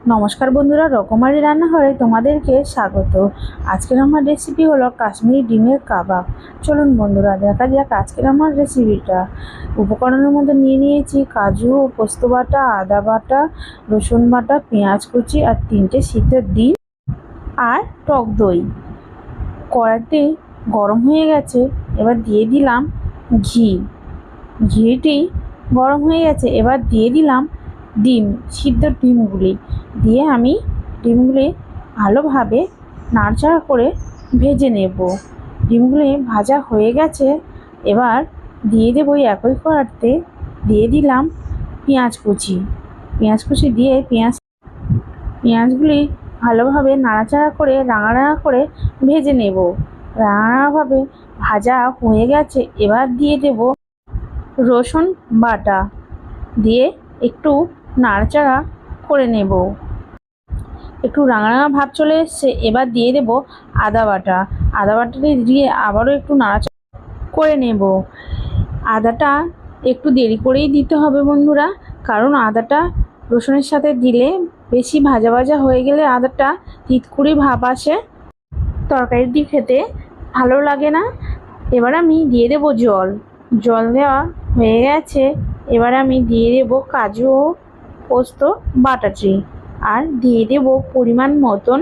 নমস্কার বন্ধুরা, রকমারি রান্নাঘরে তোমাদেরকে স্বাগত। আজকের আমার রেসিপি হলো কাশ্মীরি ডিমের কাবাব। চলুন বন্ধুরা, দেখা যাক আজকের আমার রেসিপিটা উপকরণের মধ্যে নিয়ে নিয়েছি কাজু, পোস্ত বাটা, আদা বাটা, রসুন বাটা, পেঁয়াজ কুচি আর তিনটে শীতের ডিম আর টক দই। কড়াইটি গরম হয়ে গেছে, এবার দিয়ে দিলাম ঘি। ঘিটি গরম হয়ে গেছে, এবার দিয়ে দিলাম ডিম, সিদ্ধ ডিমগুলি দিয়ে আমি ডিমগুলি ভালোভাবে নাড়াচাড়া করে ভেজে নেব। ডিমগুলি ভাজা হয়ে গেছে, এবার দিয়ে দেবো একই কড়াতে দিয়ে দিলাম পেঁয়াজ কুচি। পেঁয়াজ কুচি দিয়ে পেঁয়াজ, পেঁয়াজগুলি ভালোভাবে নাড়াচাড়া করে রাঙা রাঙা করে ভেজে নেব। রাঙা রাঙাভাবে ভাজা হয়ে গেছে, এবার দিয়ে দেব রসুন বাটা। দিয়ে একটু নাড়াচাড়া করে নেব। একটু রাঙা রাঙা ভাব চলে এসছে, এবার দিয়ে দেব আদা বাটা। আদা বাটাটি দিয়ে আবারও একটু নাড়াচাড়া করে নেব। আদাটা একটু দেরি করেই দিতে হবে বন্ধুরা, কারণ আদাটা রসুনের সাথে দিলে বেশি ভাজা ভাজা হয়ে গেলে আদাটা তিতকুড়ি ভাব আসে। তরকারি দিয়ে খেতে ভালো লাগে না। এবার আমি দিয়ে দেব জল। জল দেওয়া হয়ে গেছে, এবার আমি দিয়ে দেব কাজু। পোস্ত বাটাটি আর দিয়ে দেব পরিমাণ মতন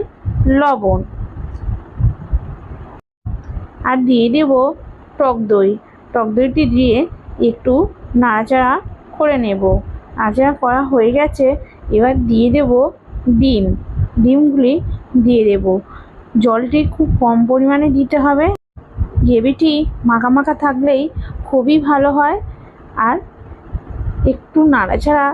লবণ। আর দিয়ে দেব টক দই। টক দইটি দিয়ে একটু নাড়াচাড়া করে নেব। নাড়াচাড়া করা হয়ে গেছে। এবার দিয়ে দেব ডিম। ডিমগুলি দিয়ে দেব। জলটি খুব কম পরিমাণে দিতে হবে। গ্রেভিটি মাখা থাকলেই খুবই ভালো হয়। আর একটু নাড়াচাড়া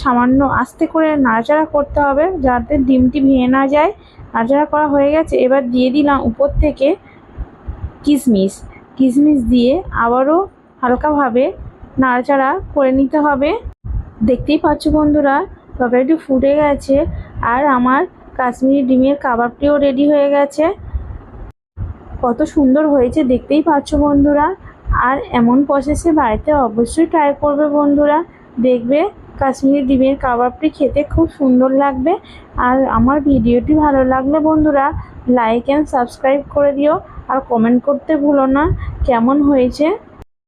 সামান্য আস্তে করে নাড়াচাড়া করতে হবে যাতে ডিমটি ভেঙে না যায়। নাড়াচাড়া করা হয়ে গেছে। এবার দিয়ে দিলাম উপর থেকে কিশমিশ কিশমিশ দিয়ে আবারও হালকাভাবে নাড়াচাড়া করে নিতে হবে। দেখতেই পাচ্ছ বন্ধুরা, তরকারিটি ফুটে গেছে আর আমার কাশ্মীরি ডিমের কাবাবটিও রেডি হয়ে গেছে। কত সুন্দর হয়েছে, দেখতেই পাচ্ছ বন্ধুরা। আর এমন প্রসেসে বাড়িতে অবশ্যই ট্রাই করবে বন্ধুরা। দেখবে কাশ্মীরি ডিমের কাবাবটি খেতে খুব সুন্দর লাগবে। আর আমার ভিডিওটি ভালো লাগলে বন্ধুরা লাইক অ্যান্ড সাবস্ক্রাইব করে দিও। আর কমেন্ট করতে ভুলো না, কেমন হয়েছে?